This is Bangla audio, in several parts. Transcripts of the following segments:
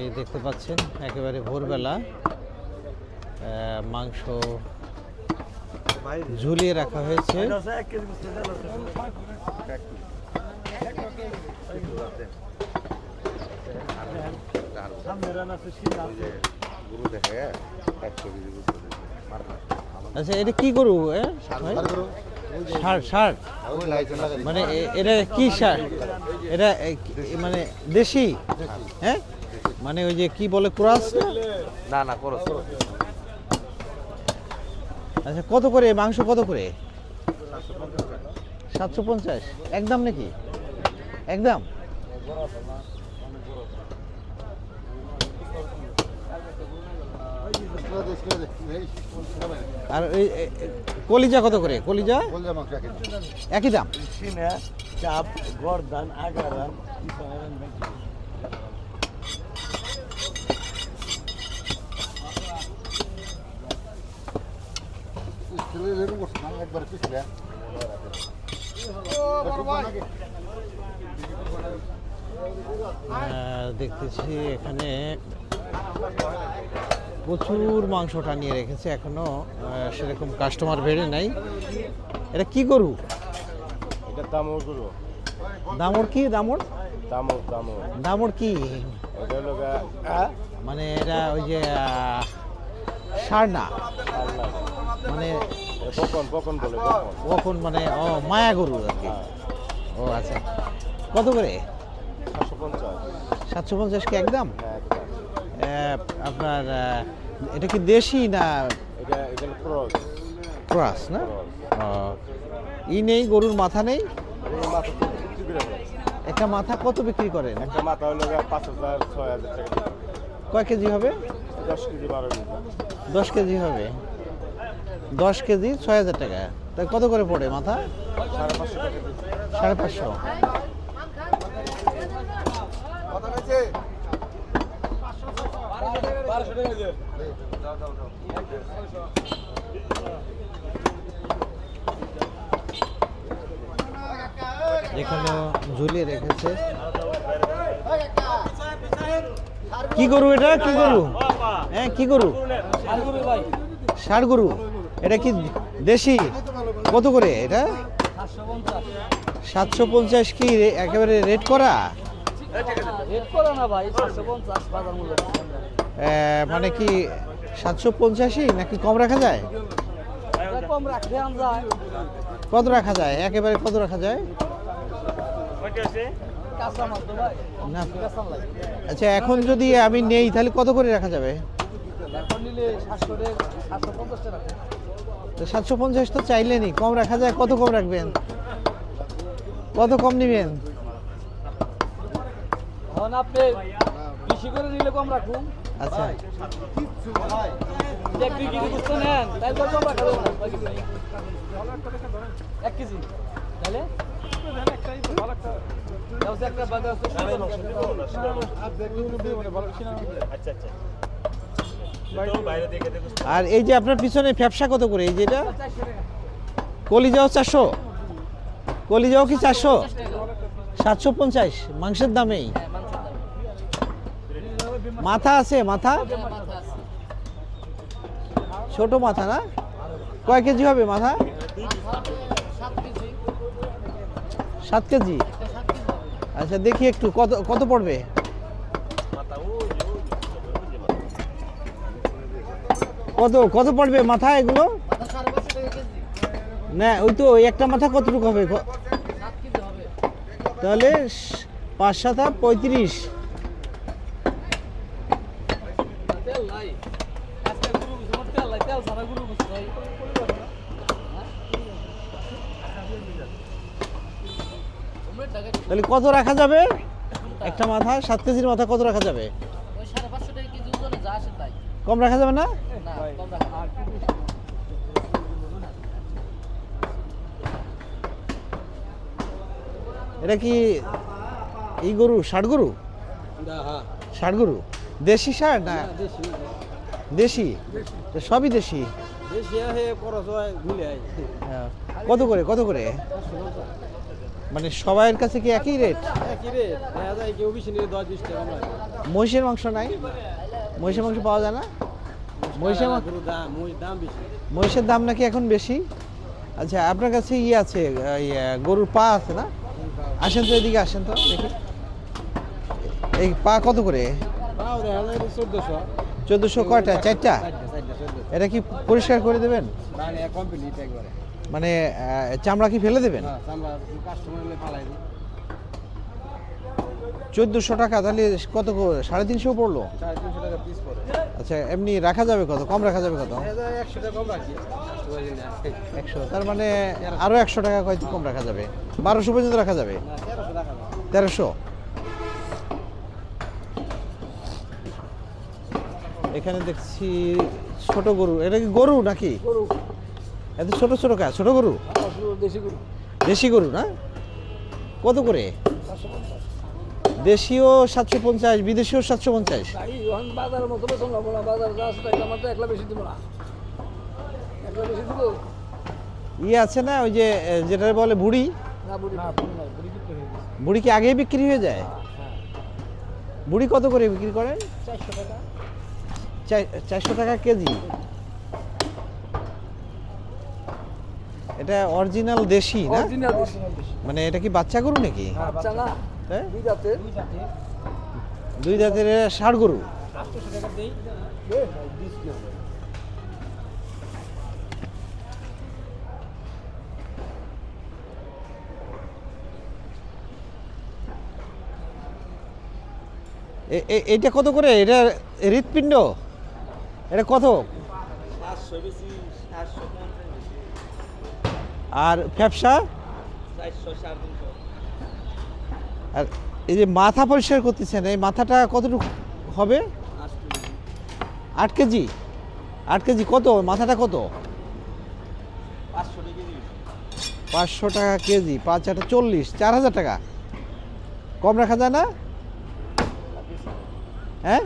এই দেখতে পাচ্ছেন, একেবারে ভোরবেলা মাংস ঝুলিয়ে রাখা হয়েছে। আচ্ছা এটা কি গরু? ষাট মানে এটা কি ষাট এটা মানে দেশি? হ্যাঁ? মানে ওই যে কি বলে ক্রাস না? না না করো আচ্ছা কত করে? মাংস কত করে? সাতশো পঞ্চাশ। একদম নাকি? একদম? আর এ- কলিজা কত করে? কলিজা? একই দাম। চাপ গরদান আগারান একবার পিছলে দেখতেছি এখানে প্রচুর মাংস টানিয়ে রেখেছে এখনও। সেরকম কাস্টমার বেড়ে নাই। এটা কি গরু? এটা দামর গুরু। দামর কি? দামর? দামর দামর। দামর কি? মানে এটা ওই যে সারনা। আল্লাহ। মানে বকন বকন বলে বকন। কখন মানে ও মায়া গরু আর কি। হ্যাঁ। ও আচ্ছা। কত করে? সাতশো পঞ্চাশ। কি একদম? হ্যাঁ আপনার এটা কি দেশি না ক্রস। না? ই নেই গরুর মাথা নেই। একটা মাথা কত বিক্রি করেন? একটা মাথা হলো পাঁচ হাজার ছয় হাজার টাকা। কয় কেজি হবে? দশ কেজি বারো কেজি। দশ কেজি হবে। দশ কেজি ছয় হাজার টাকা। তা কত করে পড়ে মাথা? সাড়ে পাঁচশো। এখানেও ঝুলিয়ে রেখেছে। কি গরু এটা? কি গরু? হ্যাঁ কি গরু? ষাড় গরু। এটা কি দেশি? কত করে এটা? সাতশো পঞ্চাশ কি একেবারে রেট করা? মানে কি সাতশো পঞ্চাশই নাকি কম রাখা যায়? কত রাখা যায়? একেবারে কত রাখা যায়? আচ্ছা এখন যদি আমি নেই, তাহলে কত করে রাখা যাবে? এখন নিলে সাতশো সাতশো তো সাতশো পঞ্চাশ তো চাইলেনি কম রাখা যায় কত কম রাখবেন? কত কম নেবেন? বেশি করে নিলে কম রাখুন। আচ্ছা। এক কেজি। তাহলে? একটা বাজার আচ্ছা আচ্ছা। আর এই যে আপনার পিছনে ব্যবসা কত করে? এই যেটা কলিজাও চারশো। কলিজাও কি চারশো? সাতশো পঞ্চাশ। মাংসের দামেই। মাথা আছে, মাথা? ছোট মাথা না? কয় কেজি হবে মাথা? সাত কেজি। আচ্ছা দেখি একটু, কত কত পড়বে? কত কত পড়বে মাথা এগুলো? না ওই তো একটা মাথা কতটুকু হবে? তাহলে পাঁচ সাতা পঁয়ত্রিশ। তাহলে কত রাখা যাবে? একটা মাথা সাত কেজির মাথা কত রাখা যাবে? কম রাখা যাবে না? এটা কি এই গরু ষাট গরু? ষাট গরু? দেশি ষাট না? দেশি। সবই দেশি? হয়। কত করে কত করে? মানে সবাইয়ের কাছে কি একই রেট? মহিষের মাংস নাই? মহিষের মাংস পাওয়া যায় না? মহিষের দাম নাকি এখন বেশি? আচ্ছা আপনার কাছে ইয়ে আছে গরুর পা আছে না? আসেন তো এদিকে আসেন তো দেখি। এই পা কত করে? চোদ্দশো। কয়টা? চারটা? এটা কি পরিষ্কার করে দেবেন? মানে চামড়া কি ফেলে দেবেন হ্যাঁ আমরা কাস্টমার হলে পালাই দিই চোদ্দোশো টাকা তাহলে কত করে? সাড়ে তিনশো পড়ল? আচ্ছা এমনি রাখা যাবে কত? কম রাখা যাবে কত? একশো তার মানে আরও একশো টাকা কয়েক কম রাখা যাবে। বারোশো পর্যন্ত রাখা যাবে? তেরোশো এখানে দেখছি ছোট গরু। এটা কি গরু নাকি? এত ছোট ছোট কা ছোট গরু। দেশি গরু না? কত করে? দেশীয় সাতশো পঞ্চাশ বিদেশিও সাতশো পঞ্চাশ। গাড়ি বাজারের মতো বেতন লাগবো না বাজার যা আছে আমার তো একলা বেশি দিব না। একলা বেশি দিব? ইয়ে আছে না ওই যে যেটা বলে বুড়ি? বুড়ি হয়ে কি আগেই বিক্রি হয়ে যায়? হ্যাঁ বুড়ি কত করে বিক্রি করেন চারশো টাকা। চার- চারশো টাকা কেজি। এটা অরিজিনাল দেশি না? মানে এটা কি বাচ্চা গরু নাকি? বাচ্চা না। হ্যাঁ? দুই জাতের? দুই দুই ষাড় গরু। আটশোশো টাকা দেই। বিশ কেজি এ- এ- এটা কত করে? এটা হৃৎপিণ্ড? এটা কত? আর ফ্যাপসা? চারশো সাড়ে তিনশো। আর এই যে মাথা পরিষ্কার করতেছেন, এই মাথাটা কতটুকু হবে? আটশো আট কেজি? আট কেজি কত? মাথাটা কত? পাঁচশো টাকা কেজি। পাঁচ আটা চল্লিশ, চার হাজার টাকা। কম রাখা যায় না? হ্যাঁ?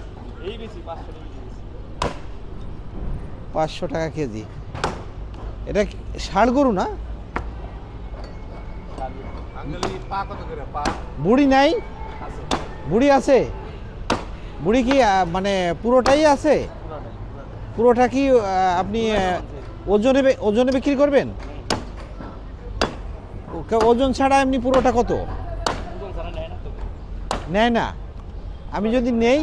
পাঁচশো টাকা কেজি। এটা ষাড় গরু না আঙ্গুলি পা কত করে পা বুড়ি নাই? বুড়ি আছে? বুড়ি কি মানে পুরোটাই আছে? পুরোটা কি আপনি ওজনে ওজনে বিক্রি করবেন? ওজন ছাড়া এমনি পুরোটা কত? নেয় না? আমি যদি নেই?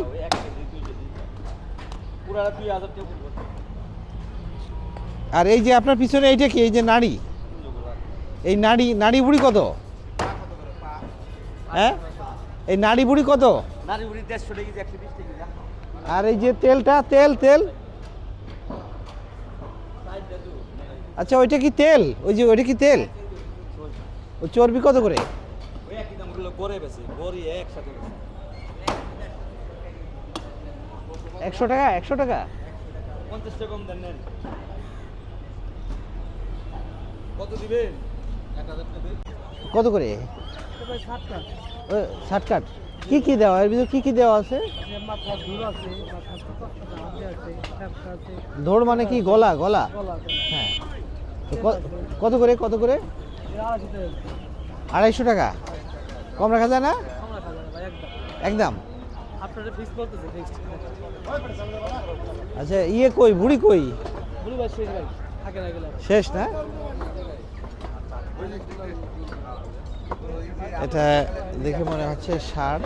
আর এই যে আপনার পিছনে এইটা কি, এই যে নাড়ি এই নাড়ি নাড়ি বুড়ি কত? হ্যাঁ? এই নাড়ি বুড়ি কত? আর এই যে তেলটা তেল তেল। আচ্ছা ওইটা কি তেল? ওই যে ওইটা কি তেল? ওই চর্বি কত করে? একশো টাকা একশো টাকা? পঞ্চাশ টাকা কম দেন কত দিবেন? কত করে? ও, ষাট কাঠ কি কি দেওয়া? এর ভিতরে কি কি দেওয়া আছে? ধর মানে কি? গলা গলা? হ্যাঁ। কত করে কত করে? আড়াইশো টাকা। কম রাখা যায় না? একদম। আচ্ছা ইয়ে কই? বুড়ি কই? শেষ না? এটা দেখে মনে হচ্ছে সার।